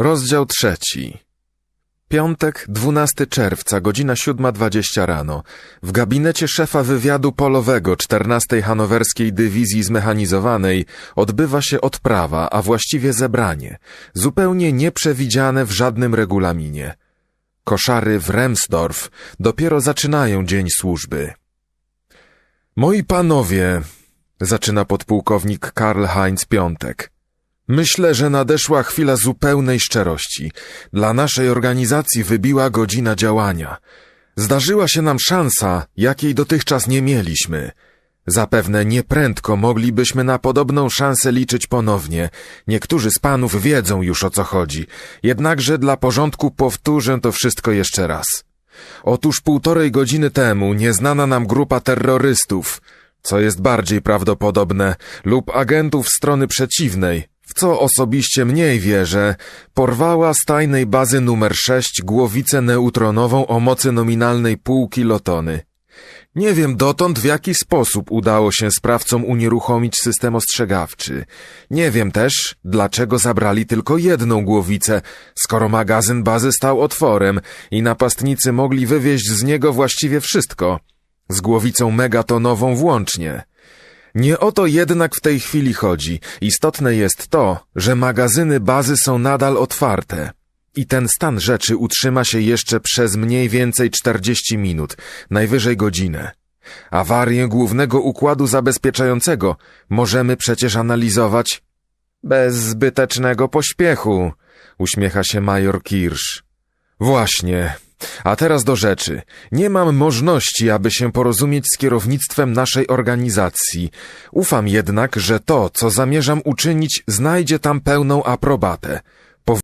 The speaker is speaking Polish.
Rozdział trzeci. Piątek, 12 czerwca, godzina 7.20 rano. W gabinecie szefa wywiadu polowego 14 Hanowerskiej Dywizji Zmechanizowanej odbywa się odprawa, a właściwie zebranie, zupełnie nieprzewidziane w żadnym regulaminie. Koszary w Remsdorf dopiero zaczynają dzień służby. Moi panowie, zaczyna podpułkownik Karl Heinz Piątek. Myślę, że nadeszła chwila zupełnej szczerości. Dla naszej organizacji wybiła godzina działania. Zdarzyła się nam szansa, jakiej dotychczas nie mieliśmy. Zapewne nieprędko moglibyśmy na podobną szansę liczyć ponownie. Niektórzy z panów wiedzą już o co chodzi. Jednakże dla porządku powtórzę to wszystko jeszcze raz. Otóż półtorej godziny temu nieznana nam grupa terrorystów, co jest bardziej prawdopodobne, lub agentów strony przeciwnej, w co osobiście mniej wierzę, porwała z tajnej bazy numer 6 głowicę neutronową o mocy nominalnej pół kilotony. Nie wiem dotąd, w jaki sposób udało się sprawcom unieruchomić system ostrzegawczy. Nie wiem też, dlaczego zabrali tylko jedną głowicę, skoro magazyn bazy stał otworem i napastnicy mogli wywieźć z niego właściwie wszystko, z głowicą megatonową włącznie. Nie o to jednak w tej chwili chodzi. Istotne jest to, że magazyny bazy są nadal otwarte. I ten stan rzeczy utrzyma się jeszcze przez mniej więcej 40 minut, najwyżej godzinę. Awarię głównego układu zabezpieczającego możemy przecież analizować bez zbytecznego pośpiechu, uśmiecha się major Kirsch. Właśnie. A teraz do rzeczy. Nie mam możliwości, aby się porozumieć z kierownictwem naszej organizacji. Ufam jednak, że to, co zamierzam uczynić, znajdzie tam pełną aprobatę.